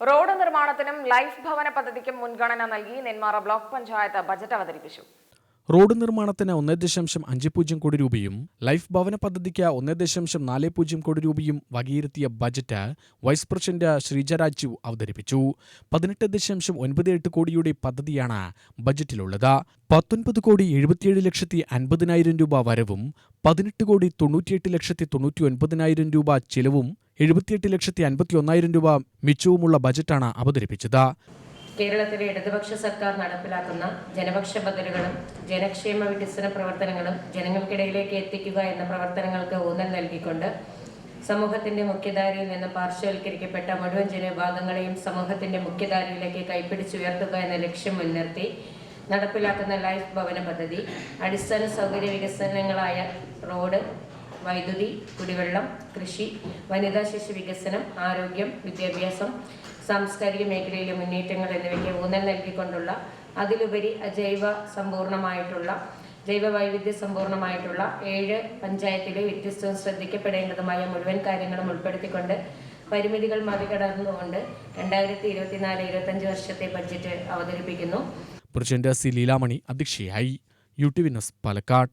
Road നിർമ്മാണത്തിനും life ഭവന പദ്ധതിക്കും മുൻഗണന നൽകി നെന്മാറ ബ്ലോക്ക് പഞ്ചായത്ത് ബജറ്റ് അവതരിപ്പിച്ചു. റോഡ് നിർമ്മാണത്തിന് ഒന്ന് ദശാംശം അഞ്ച് പൂജ്യം കോടി രൂപയും ലൈഫ് ഭവന പദ്ധതിക്ക് ഒന്ന് ദശാംശം നാല് പൂജ്യം കോടി രൂപയും വകയിരുത്തിയ budget vice president Sreeja Raju അവതരിപ്പിച്ചു. പതിനെട്ട് ദശാംശം ഒൻപത് എട്ട് കോടിയുടെ പദ്ധതിയാണ് ബജറ്റിലുള്ളത്. പത്തൊൻപത് കോടി എഴുപത്തിയേഴ് ലക്ഷത്തി അൻപതിനായിരം രൂപ വരവും പതിനെട്ട് കോടി തൊണ്ണൂറ്റിയെട്ട് ലക്ഷത്തി തൊണ്ണൂറ്റി ഒൻപതിനായിരം രൂപ ചിലവും എഴുപത്തിയെട്ട് ലക്ഷത്തി അൻപത്തി ഒന്നായിരം രൂപ മിച്ചവുമുള്ള ബജറ്റാണ് അവതരിപ്പിച്ചത്. കേരളത്തിലെ ഇടതുപക്ഷ സർക്കാർ നടപ്പിലാക്കുന്ന ജനപക്ഷ പദ്ധതികളും ജനക്ഷേമ വികസന പ്രവർത്തനങ്ങളും ജനങ്ങൾക്കിടയിലേക്ക് എത്തിക്കുക എന്ന പ്രവർത്തനങ്ങൾക്ക് ഊന്നൽ നൽകിക്കൊണ്ട് സമൂഹത്തിന്റെ മുഖ്യധാരയിൽ നിന്ന് പാർശ്വവൽക്കരിക്കപ്പെട്ട മുഴുവൻ ജനവിഭാഗങ്ങളെയും സമൂഹത്തിന്റെ മുഖ്യധാരയിലേക്ക് കൈപ്പിടിച്ചുയർത്തുക എന്ന ലക്ഷ്യം മുൻനിർത്തി നടപ്പിലാക്കുന്ന ലൈഫ് ഭവന പദ്ധതി അടിസ്ഥാന സൗകര്യ വികസനങ്ങളായ റോഡ് വൈദ്യുതി കുടിവെള്ളം കൃഷി വനിതാ ശിശു വികസനം ആരോഗ്യം വിദ്യാഭ്യാസം സാംസ്കാരിക മേഖലയിലെ മുന്നേറ്റങ്ങൾ എന്നിവയ്ക്ക് ഊന്നൽ നൽകിക്കൊണ്ടുള്ള അതിലുപരി അജൈവ സമ്പൂർണമായിട്ടുള്ള ജൈവ വൈവിധ്യ സമ്പൂർണമായിട്ടുള്ള ഏഴ് പഞ്ചായത്തിലെ വ്യത്യസ്തവും ശ്രദ്ധിക്കപ്പെടേണ്ടതുമായ മുഴുവൻ കാര്യങ്ങളും ഉൾപ്പെടുത്തിക്കൊണ്ട് പരിമിതികൾ മറികടന്നുകൊണ്ട് രണ്ടായിരത്തി ഇരുപത്തിനാല് ഇരുപത്തഞ്ച് വർഷത്തെ ബഡ്ജറ്റ് അവതരിപ്പിക്കുന്നു. പ്രസിഡന്റ് സി ലീലാമണി അധ്യക്ഷയായി. യു ടി വിനസ് പാലക്കാട്.